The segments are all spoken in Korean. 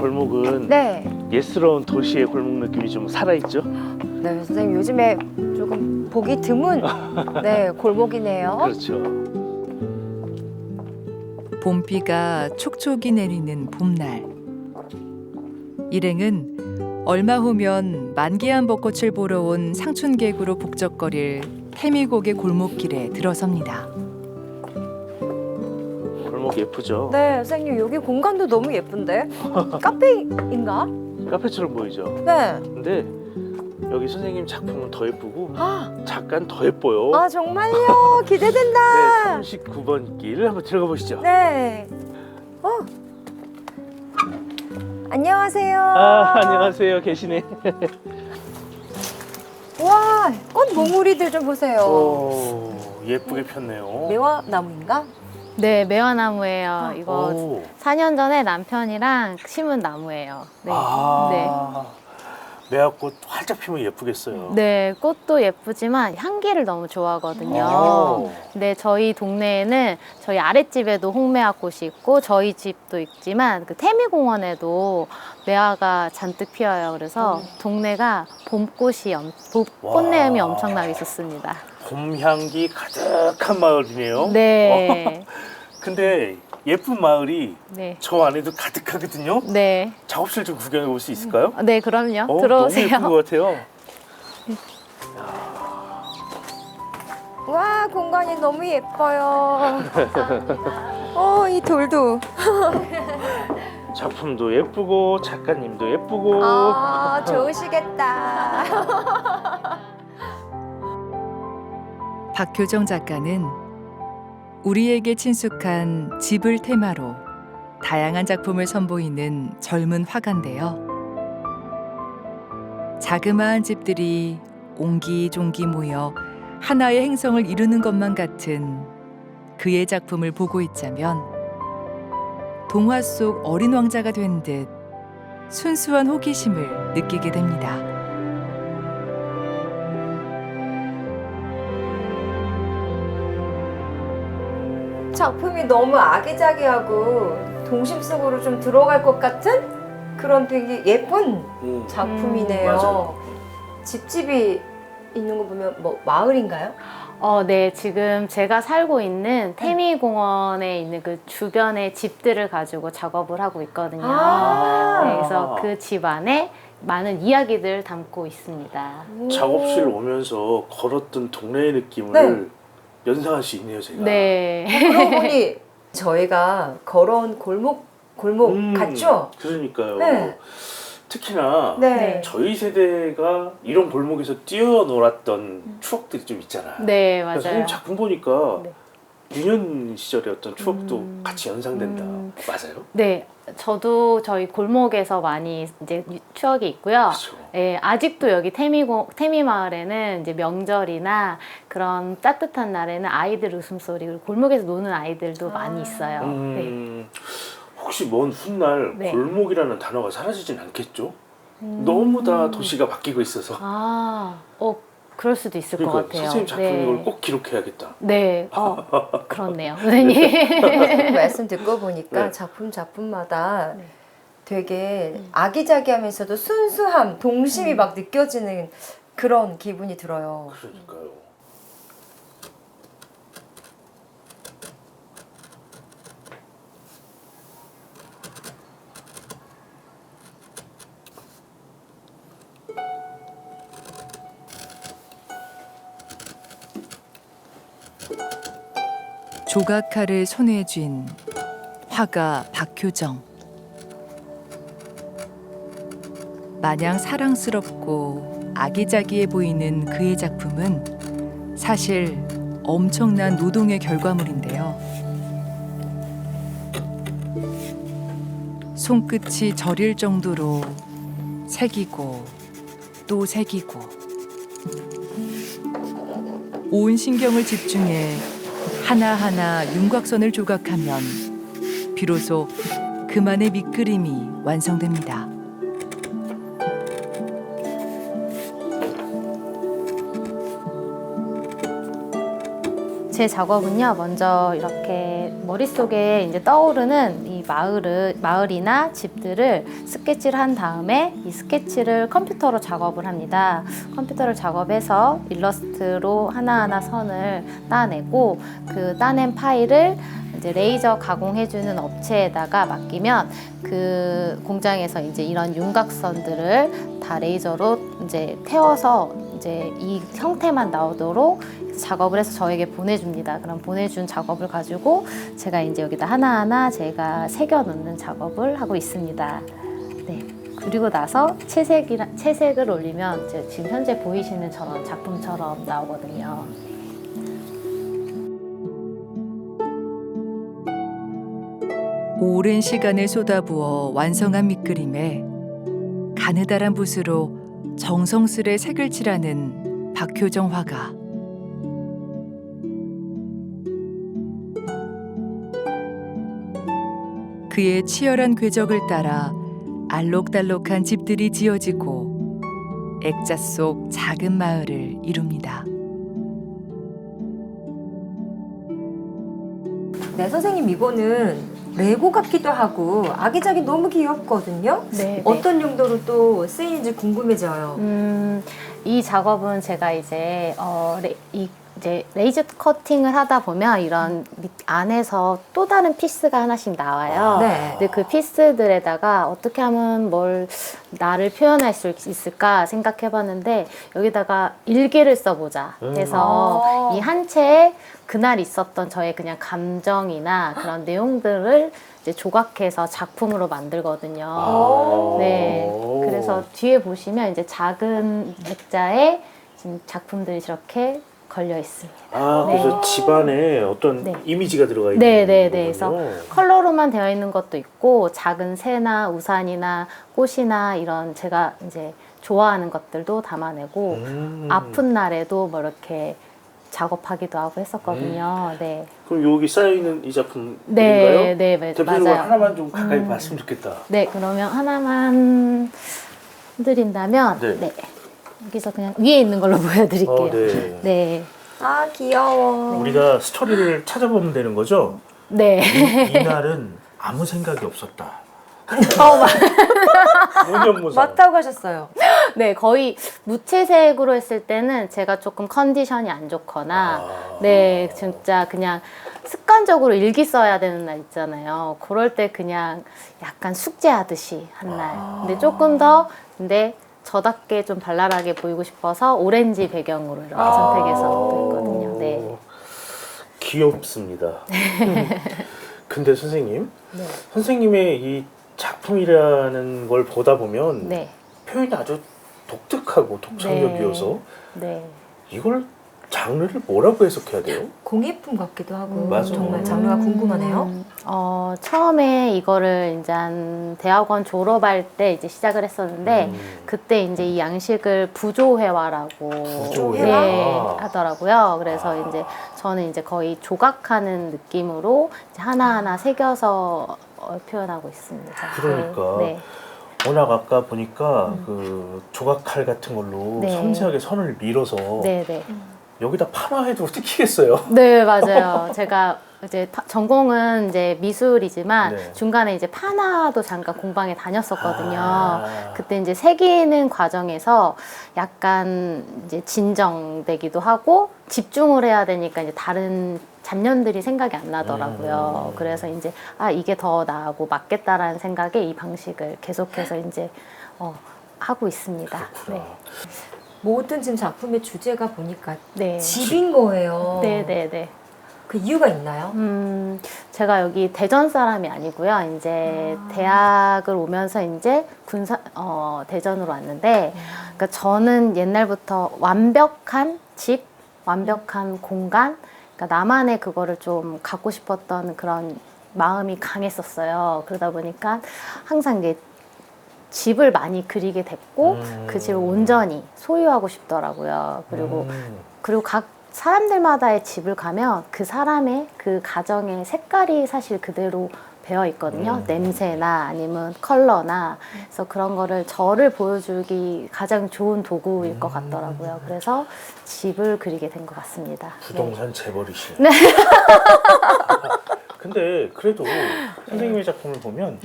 골목은 네. 예스러운 도시의 골목 느낌이 좀 살아있죠? 네, 선생님 요즘에 조금 보기 드문 네, 골목이네요. 그렇죠. 봄비가 촉촉이 내리는 봄날. 일행은 얼마 후면 만개한 벚꽃을 보러 온 상춘계구로 북적거릴 태미곡의 골목길에 들어섭니다. 골목 예쁘죠? 네, 선생님 여기 공간도 너무 예쁜데 카페인가? 카페처럼 보이죠? 네. 근데 여기 선생님 작품은 더 예쁘고 아, 작가는 더 예뻐요. 아 정말요? 기대된다. 네, 39번 길 한번 들어가 보시죠. 네. 어. 안녕하세요. 아, 안녕하세요. 계시네. 와, 꽃 봉우리들 좀 보세요. 오, 예쁘게 폈네요. 매화 나무인가? 네, 매화나무예요. 이거 오. 4년 전에 남편이랑 심은 나무예요. 네. 아, 매화꽃 활짝 피면 예쁘겠어요. 네. 네, 꽃도 예쁘지만 향기를 너무 좋아하거든요. 오. 근데 저희 동네에는 저희 아랫집에도 홍매화 꽃이 있고 저희 집도 있지만 그 태미공원에도 매화가 잔뜩 피어요. 그래서 동네가 봄꽃이 엄, 봄, 와. 꽃내음이 엄청나게 좋습니다. 봄 향기 가득한 마을이네요. 네. 근데 예쁜 마을이 네. 저 안에도 가득하거든요. 네. 작업실 좀 구경해 볼 수 있을까요? 네, 그럼요. 어, 들어오세요. 너무 예쁜 것 같아요. 와, 공간이 너무 예뻐요. 어, 이 돌도. 작품도 예쁘고 작가님도 예쁘고 아, 좋으시겠다. 박효정 작가는 우리에게 친숙한 집을 테마로 다양한 작품을 선보이는 젊은 화가인데요. 자그마한 집들이 옹기종기 모여 하나의 행성을 이루는 것만 같은 그의 작품을 보고 있자면 동화 속 어린 왕자가 된 듯 순수한 호기심을 느끼게 됩니다. 작품이 너무 아기자기하고 동심 속으로 좀 들어갈 것 같은 그런 되게 예쁜 음, 작품이네요. 집집이 있는 거 보면 뭐 마을인가요? 어, 네. 지금 제가 살고 있는 태미공원에 있는 그 주변의 집들을 가지고 작업을 하고 있거든요. 아. 네, 그래서 그 집 안에 많은 이야기들 담고 있습니다. 작업실 오면서 걸었던 동네의 느낌을 네. 연상할 수 있네요, 제가. 네. 그러고 보니 저희가 걸어온 골목 골목 음, 같죠? 그러니까요. 네. 특히나 네. 저희 세대가 이런 골목에서 뛰어놀았던 추억들이 좀 있잖아요. 네, 맞아요. 선생님 작품 보니까 네. 유년 시절의 어떤 추억도 음. 같이 연상된다. 음. 맞아요? 네. 저도 저희 골목에서 많이 이제 추억이 있고요. 그렇죠. 네, 아직도 여기 태미고, 태미 마을에는 이제 명절이나 그런 따뜻한 날에는 아이들 웃음소리, 그리고 골목에서 노는 아이들도 아. 많이 있어요. 네. 음, 혹시 먼 훗날 네. 골목이라는 단어가 사라지진 않겠죠? 음. 너무 다 도시가 바뀌고 있어서. 아, 어, 그럴 수도 있을 그러니까 것 같아요. 선생님 작품 이걸 꼭 기록해야겠다. 네, 어, 그렇네요, 선생님. 말씀 듣고 보니까 네. 작품 작품마다 네. 되게 음. 아기자기하면서도 순수함, 동심이 막 느껴지는 그런 기분이 들어요. 그러니까요. 조각칼을 손에 쥔 화가 박효정. 마냥 사랑스럽고 아기자기해 보이는 그의 작품은 사실 엄청난 노동의 결과물인데요. 손끝이 저릴 정도로 새기고 또 새기고 온 신경을 집중해 하나하나 윤곽선을 조각하면 비로소 그만의 밑그림이 완성됩니다. 제 작업은요, 먼저 이렇게 머릿속에 이제 떠오르는 이 마을을 마을이나 집들을 스케치를 한 다음에 이 스케치를 컴퓨터로 작업을 합니다. 컴퓨터를 작업해서 일러스트로 하나하나 선을 따내고 그 따낸 파일을 이제 레이저 가공해주는 업체에다가 맡기면 그 공장에서 이제 이런 윤곽선들을 다 레이저로 이제 태워서 이제 이 형태만 나오도록 작업을 해서 저에게 보내줍니다. 그럼 보내준 작업을 가지고 제가 이제 여기다 하나하나 제가 새겨 놓는 작업을 하고 있습니다. 네. 그리고 나서 채색이라, 채색을 올리면 지금 현재 보이시는 저런 작품처럼 나오거든요. 오랜 시간을 쏟아부어 완성한 밑그림에 가느다란 붓으로 정성스레 색을 칠하는 박효정 화가. 그의 치열한 궤적을 따라 알록달록한 집들이 지어지고 액자 속 작은 마을을 이룹니다. 네, 선생님 이거는 레고 같기도 하고 아기자기 너무 귀엽거든요. 네. 어떤 용도로 또 쓰이는지 궁금해져요. 음, 이 작업은 제가 이제 어, 레, 이 이제 레이저 커팅을 하다 보면 이런 밑 안에서 또 다른 피스가 하나씩 나와요. 네. 근데 그 피스들에다가 어떻게 하면 뭘 나를 표현할 수 있을까 생각해봤는데 여기다가 일기를 써보자 해서 음. 이한 채에 그날 있었던 저의 그냥 감정이나 그런 내용들을 이제 조각해서 작품으로 만들거든요. 오. 네. 그래서 뒤에 보시면 이제 작은 액자에 지금 작품들이 이렇게 걸려 있습니다. 아, 네. 그래서 집안에 어떤 네. 이미지가 들어가 있는 네, 네, 네. 거군요. 컬러로만 되어 있는 것도 있고 작은 새나 우산이나 꽃이나 이런 제가 이제 좋아하는 것들도 담아내고 음. 아픈 날에도 뭐 이렇게 작업하기도 하고 했었거든요. 네. 그럼 여기 쌓여 있는 이 작품인가요? 네, 네, 네, 대표적으로 맞아요. 하나만 좀 가까이 음. 봤으면 좋겠다. 네, 그러면 하나만 드린다면 네. 네. 여기서 그냥 위에 있는 걸로 보여드릴게요. 어, 네. 네. 아 귀여워. 우리가 스토리를 찾아보면 되는 거죠. 네. 이, 이날은 아무 생각이 없었다. 어, 맞- 무념무상. 맞다고 하셨어요. 네, 거의 무채색으로 했을 때는 제가 조금 컨디션이 안 좋거나, 아. 네, 진짜 그냥 습관적으로 일기 써야 되는 날 있잖아요. 그럴 때 그냥 약간 숙제하듯이 한 날. 근데 조금 더, 근데 저답게 좀 발랄하게 보이고 싶어서 오렌지 배경으로 이렇게 아. 선택해서 또 있거든요. 네. 귀엽습니다. 근데 선생님, 네. 선생님의 이 작품이라는 걸 보다 보면 네. 표현이 아주 독특하고 독창적이어서 네. 이걸 장르를 뭐라고 해석해야 돼요? 공예품 같기도 하고 음. 맞아요. 정말 장르가 궁금하네요. 음, 어, 처음에 이거를 이제 한 대학원 졸업할 때 이제 시작을 했었는데 음. 그때 이제 이 양식을 부조회화라고 부조회화? 네, 하더라고요. 그래서 아. 이제 저는 이제 거의 조각하는 느낌으로 이제 하나하나 새겨서 어, 표현하고 있습니다. 그러니까. 네. 워낙 아까 보니까 그 조각칼 같은 걸로 음. 네. 섬세하게 선을 밀어서 네, 네. 여기다 파마해도 뜯기겠어요. 네, 맞아요. 제가 이제 파- 전공은 이제 미술이지만 네. 중간에 이제 파나도 잠깐 공방에 다녔었거든요. 아. 그때 이제 새기는 과정에서 약간 이제 진정되기도 하고 집중을 해야 되니까 이제 다른 잡념들이 생각이 안 나더라고요. 음. 그래서 이제 아 이게 더 나하고 맞겠다라는 생각에 이 방식을 계속해서 이제 어, 하고 있습니다. 네. 모든 지금 작품의 주제가 보니까 네. 집인 거예요. 네, 네, 네. 그 이유가 있나요? 음, 제가 여기 대전 사람이 아니고요. 이제 아. 대학을 오면서 이제 군사, 어, 대전으로 왔는데, 그러니까 저는 옛날부터 완벽한 집, 완벽한 공간, 그러니까 나만의 그거를 좀 갖고 싶었던 그런 마음이 강했었어요. 그러다 보니까 항상 이게 집을 많이 그리게 됐고, 음. 그 집을 온전히 소유하고 싶더라고요. 그리고 음. 그리고 각 사람들마다의 집을 가면 그 사람의 그 가정의 색깔이 사실 그대로 되어 있거든요. 음. 냄새나 아니면 컬러나 그래서 그런 거를 저를 보여주기 가장 좋은 도구일 것 같더라고요. 그래서 집을 그리게 된 것 같습니다. 부동산 재벌이시. 네. 근데 그래도 선생님의 작품을 보면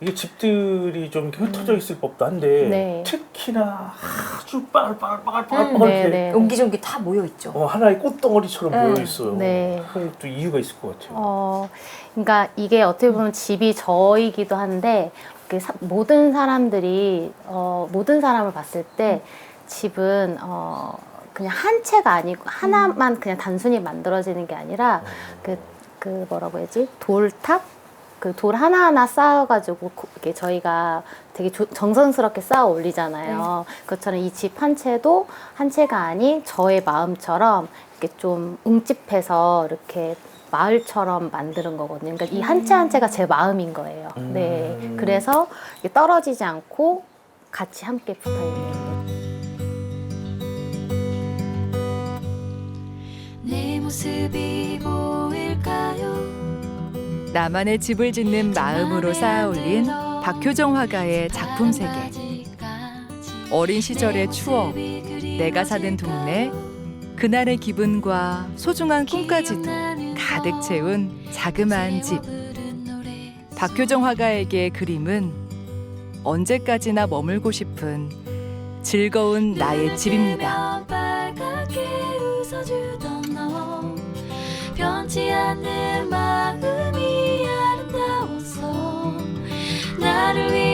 이게 집들이 좀 이렇게 흩어져 있을 법도 한데 네. 특히나 아주 빠글빠글빠글빠글 음, 네, 이렇게 네. 옹기종기 다 모여 있죠. 어, 하나의 꽃덩어리처럼 네. 모여 있어요. 네. 그것도 이유가 있을 것 같아요. 어, 그러니까 이게 어떻게 보면 집이 저이기도 한데 이렇게 사- 모든 사람들이 어, 모든 사람을 봤을 때 집은 어, 그냥 한 채가 아니고 하나만 그냥 단순히 만들어지는 게 아니라 그, 그 뭐라고 해야지 돌탑 그 돌 하나하나 쌓아가지고 고- 이렇게 저희가 되게 조- 정성스럽게 쌓아 올리잖아요. 그것처럼 이 집 한 채도 한 채가 아닌 저의 마음처럼 이렇게 좀 웅집해서 이렇게 마을처럼 만드는 거거든요. 그러니까 이 한 채 한 채가 제 마음인 거예요. 음. 네. 그래서 이게 떨어지지 않고 같이 함께 붙어 있는 거. 내 모습이 보일까요? 나만의 집을 짓는 마음으로 쌓아 올린 박효정 화가의 작품 세계. 어린 시절의 추억, 내가 사는 동네, 그날의 기분과 소중한 꿈까지도 가득 채운 자그마한 집. 박효정 화가에게 그림은 언제까지나 머물고 싶은 즐거운 나의 집입니다. 변치 않는 마음 이